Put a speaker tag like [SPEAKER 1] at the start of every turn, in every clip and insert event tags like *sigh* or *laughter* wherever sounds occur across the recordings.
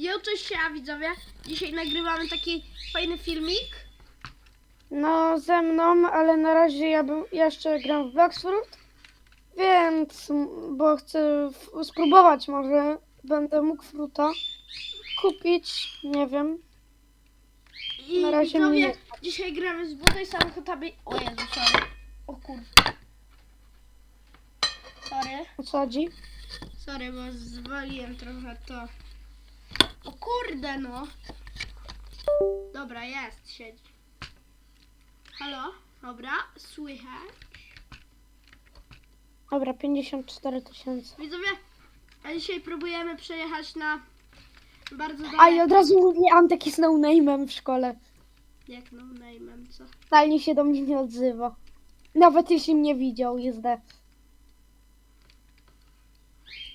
[SPEAKER 1] Jo, cześć, ja widzowie. Dzisiaj nagrywamy taki fajny filmik.
[SPEAKER 2] No, ze mną, ale na razie ja bym jeszcze gram w Blacksfruit, więc, bo chcę w- spróbować może, będę mógł fruta kupić, nie wiem.
[SPEAKER 1] I
[SPEAKER 2] Na razie
[SPEAKER 1] widzowie,
[SPEAKER 2] mnie
[SPEAKER 1] dzisiaj gramy z butej samochodami. O Jezu, sorry. O kurde. Sorry,
[SPEAKER 2] O co chodzi?
[SPEAKER 1] sorry, bo zwaliłem trochę to. O kurde, no. Dobra, jest, siedzi. Halo? Dobra, słychać.
[SPEAKER 2] Dobra, 54 tysiące.
[SPEAKER 1] Widzowie, a dzisiaj próbujemy przejechać na bardzo
[SPEAKER 2] A i
[SPEAKER 1] daleko.
[SPEAKER 2] od razu mówię, Antek jest no name'em w szkole.
[SPEAKER 1] Jak no name'em, co?
[SPEAKER 2] Totalnie się do mnie nie odzywa. Nawet jeśli mnie widział, jest D.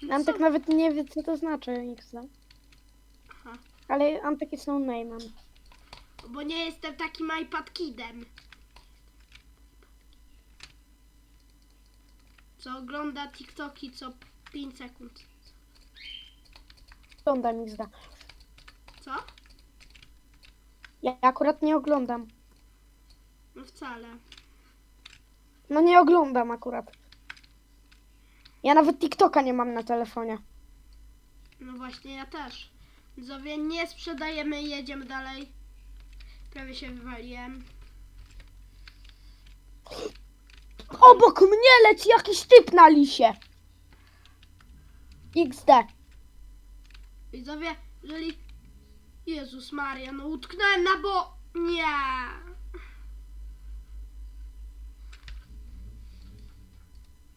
[SPEAKER 1] No
[SPEAKER 2] Antek nawet nie wie, co to znaczy, XD. Ale Antek jest no name'em.
[SPEAKER 1] Bo nie jestem takim iPad kidem. Co ogląda TikToki co 5 sekund.
[SPEAKER 2] Oglądam XD.
[SPEAKER 1] Co?
[SPEAKER 2] Ja akurat nie oglądam.
[SPEAKER 1] No wcale.
[SPEAKER 2] No nie oglądam akurat. Ja nawet TikToka nie mam na telefonie.
[SPEAKER 1] No właśnie, ja też. Widzowie, nie sprzedajemy, jedziemy dalej. Prawie się wywaliłem.
[SPEAKER 2] Obok mnie leci jakiś typ na lisie. XD.
[SPEAKER 1] Widzowie, jeżeli... Jezus Maria, no utknąłem na bo... Nie.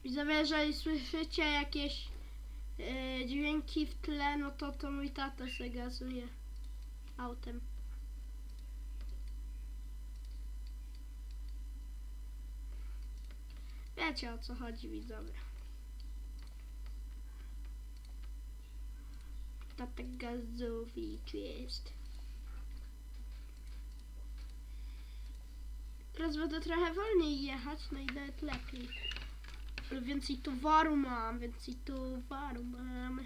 [SPEAKER 1] Widzowie, jeżeli słyszycie jakieś e, dźwięki w tle, no to to mój tata se gazuje autem. Wiecie o co chodzi, widzowie. Tata gazowicz jest. Teraz będę trochę wolniej jechać, no i nawet lepiej. Ale więcej towaru mam, więcej towaru mam.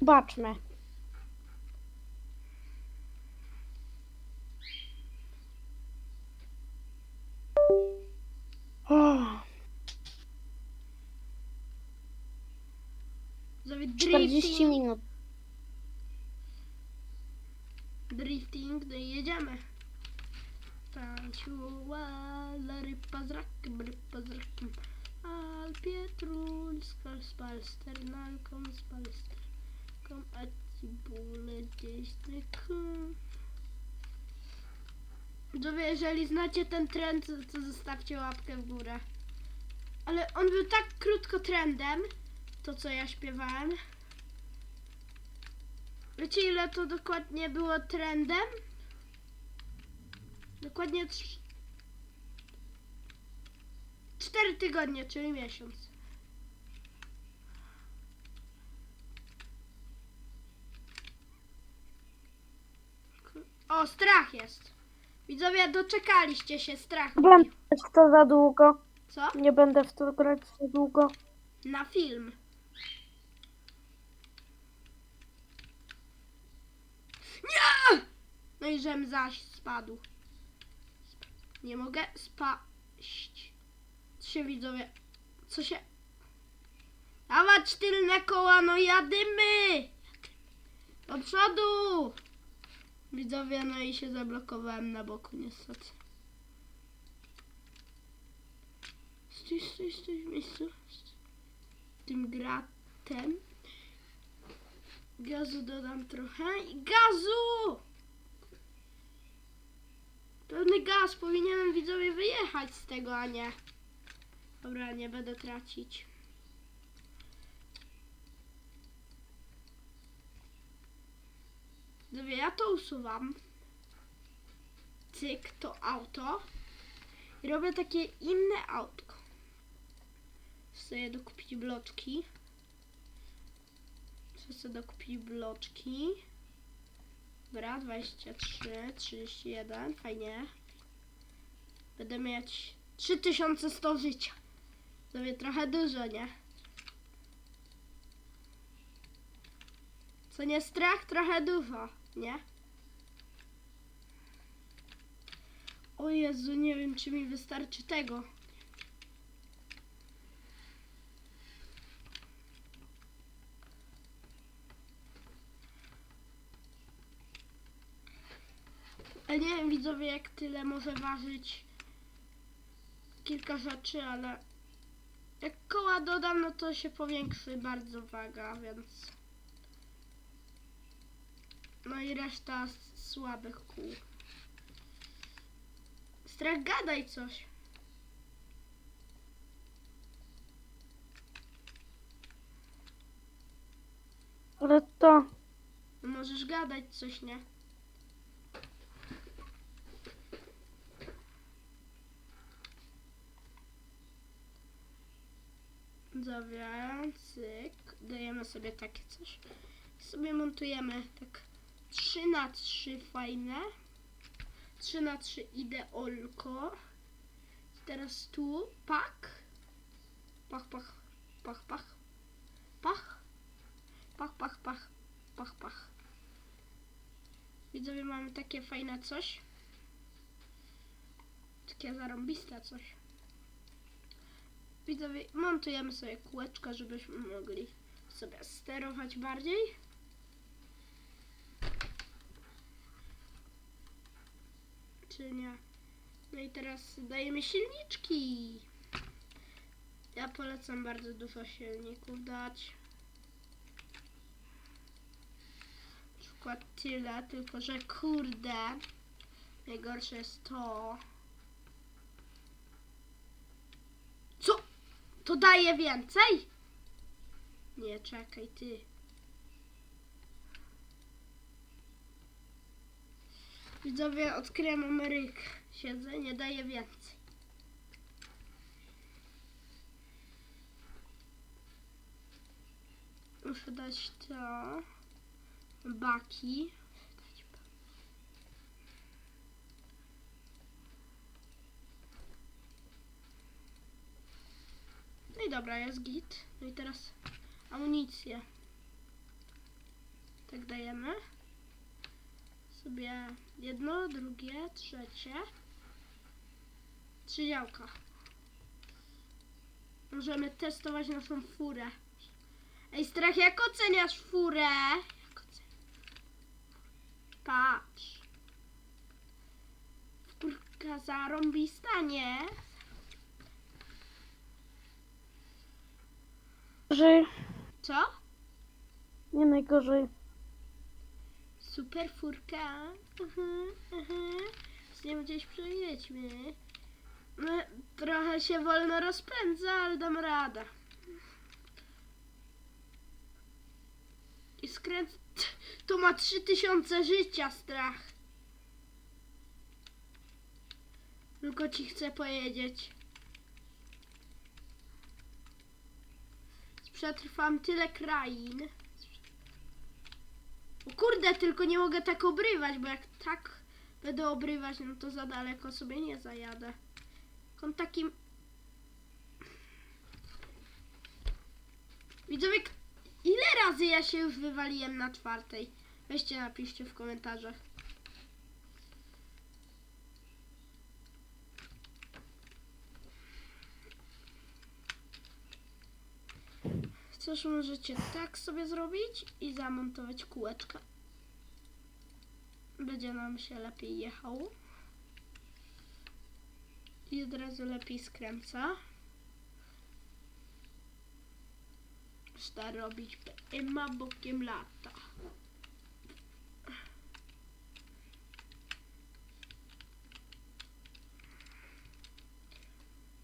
[SPEAKER 2] Zobaczmy. Oh,
[SPEAKER 1] Zrobię
[SPEAKER 2] 40
[SPEAKER 1] drifting,
[SPEAKER 2] minut.
[SPEAKER 1] drifting, no i jedziemy. Tańczyła ryba z rakiem, ryba z rakiem. Al Pietrulska z palsternalką, z palsternką, a cibule gdzieś tylko. Widzowie, jeżeli znacie ten trend, to- to zostawcie łapkę w górę. Ale on był tak krótko trendem, to co ja śpiewałem. Wiecie ile to dokładnie było trendem? Dokładnie trz- cztery tygodnie, czyli miesiąc. O, strach jest. Widzowie, doczekaliście się, strach.
[SPEAKER 2] Nie będę w to za długo.
[SPEAKER 1] Co?
[SPEAKER 2] Nie będę w to grać za długo.
[SPEAKER 1] Na film. Nie! No i żem zaś spadł. Nie mogę spaść. Co się widzowie? Co się... Dawać tylne koła, no jadymy! Do przodu! Widzowie, no i się zablokowałem na boku niestety. Stój, stój, stój w miejscu. Tym gratem. Gazu dodam trochę gazu! Pełny gaz, powinienem widzowie wyjechać z tego, a nie. Dobra, nie będę tracić. Dobra, ja to usuwam. Cyk, to auto. I robię takie inne autko. Chcę dokupić bloczki. Chcę sobie dokupić bloczki. Dobra, 23, 31, fajnie. Będę mieć 3100 życia. Sobie trochę dużo, nie? Co nie strach, trochę dużo nie? O Jezu, nie wiem, czy mi wystarczy tego. Nie wiem, widzowie, jak tyle może ważyć kilka rzeczy, ale jak koła dodam, no to się powiększy bardzo waga, więc... No i reszta słabych kół. Strach, gadaj coś.
[SPEAKER 2] Ale to...
[SPEAKER 1] No Możesz gadać coś, nie? Zawiałem, cyk. Dajemy sobie takie coś. Sobie montujemy tak 3 na 3 fajne. 3 na 3 ideolko. Teraz tu, pak. Pach, pach, pach, pach. Pach. Pach, pach, pach, pach, pach. Widzowie, mamy takie fajne coś. Takie zarąbiste coś. Widzowie, montujemy sobie kółeczka, żebyśmy mogli sobie sterować bardziej. No i teraz dajemy silniczki. Ja polecam bardzo dużo silników dać. Na przykład tyle, tylko że kurde, najgorsze jest to. Co? To daje więcej? Nie, czekaj, ty. Widzowie, odkryłem Ameryk. Siedzę, nie daje więcej. Muszę dać to. Baki. No i dobra, jest git. No i teraz amunicję. Tak dajemy. Sobie jedno, drugie, trzecie. Trzy działka. Możemy testować naszą furę. Ej, strach, jak oceniasz furę? Jak oceniasz? Patrz. Furka zarąbista, nie?
[SPEAKER 2] Gorzej.
[SPEAKER 1] Co?
[SPEAKER 2] Nie najgorzej.
[SPEAKER 1] Super furka. Mhm, mhm. Gdzieś przejedźmy. No, trochę się wolno rozpędza, ale dam radę. I skręt... To ma 3000 życia, strach. Tylko ci chcę powiedzieć. Przetrwam tyle krain. O kurde, tylko nie mogę tak obrywać, bo jak tak będę obrywać, no to za daleko sobie nie zajadę. On takim... Widzowie, ile razy ja się już wywaliłem na czwartej? Weźcie, napiszcie w komentarzach. Coś możecie tak sobie zrobić i zamontować kółeczka. Będzie nam się lepiej jechało. I od razu lepiej skręca. Można robić ma bokiem lata.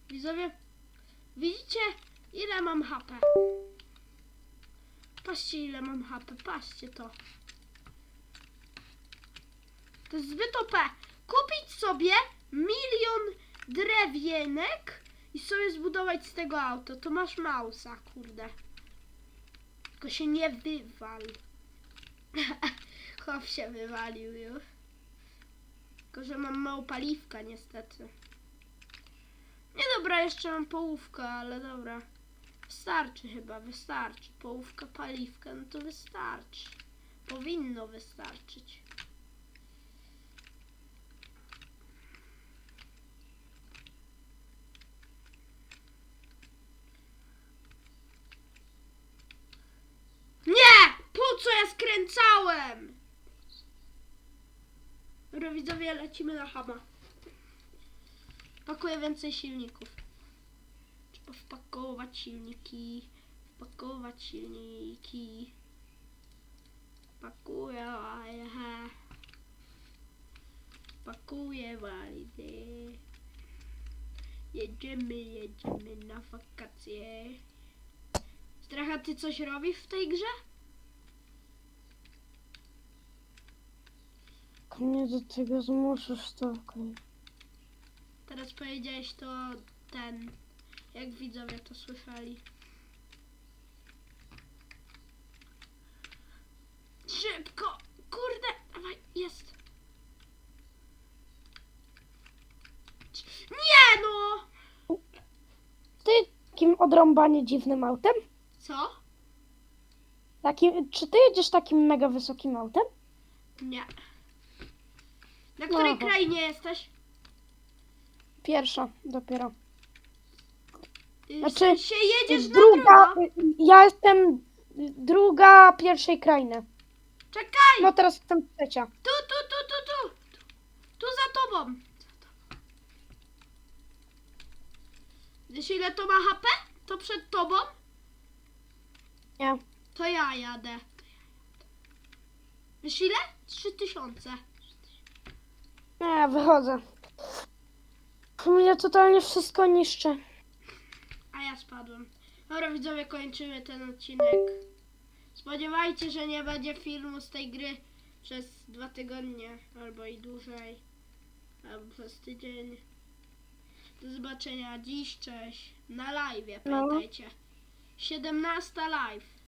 [SPEAKER 1] Widzowie, widzicie ile mam HP? Patrzcie ile mam HP, patrzcie to. To jest zbyt OP. Kupić sobie milion drewienek i sobie zbudować z tego auto. To masz mausa, kurde. Tylko się nie wywal. *laughs* Chłop się wywalił już. Tylko, że mam mało paliwka niestety. Nie dobra, jeszcze mam połówkę, ale dobra. Wystarczy chyba, wystarczy. Połówka paliwka, no to wystarczy. Powinno wystarczyć. Nie! Po co ja skręcałem? Dobra, widzowie, lecimy na hama. Pakuję więcej silników. Wpakować silniki. Wpakować silniki. Pakuję, aha. Pakuję walizy. Jedziemy, jedziemy na wakacje. Stracha, ty coś robisz w tej grze?
[SPEAKER 2] Mnie do tego zmuszysz, to okej.
[SPEAKER 1] Teraz powiedziałeś to ten, jak widzowie to słyszeli. Szybko! Kurde! Dawaj, jest! Nie no!
[SPEAKER 2] Ty takim odrąbanie dziwnym autem?
[SPEAKER 1] Co?
[SPEAKER 2] Takim, czy ty jedziesz takim mega wysokim autem?
[SPEAKER 1] Nie. Na której
[SPEAKER 2] Aha.
[SPEAKER 1] krainie jesteś?
[SPEAKER 2] Pierwsza dopiero. Znaczy,
[SPEAKER 1] w sensie jedziesz
[SPEAKER 2] druga,
[SPEAKER 1] na
[SPEAKER 2] ja jestem druga pierwszej krainy.
[SPEAKER 1] Czekaj!
[SPEAKER 2] No teraz jestem trzecia.
[SPEAKER 1] Tu, tu, tu, tu, tu! Tu, tu za tobą! Wiesz ile to ma HP? To przed tobą?
[SPEAKER 2] Nie.
[SPEAKER 1] To ja jadę. Wiesz ile? 3000.
[SPEAKER 2] Nie, wychodzę. Mnie totalnie wszystko niszczy.
[SPEAKER 1] Spadłem. Dobra widzowie, kończymy ten odcinek. Spodziewajcie, że nie będzie filmu z tej gry przez dwa tygodnie, albo i dłużej, albo przez tydzień. Do zobaczenia dziś, cześć. Na live,
[SPEAKER 2] No.
[SPEAKER 1] pamiętajcie. 17 live.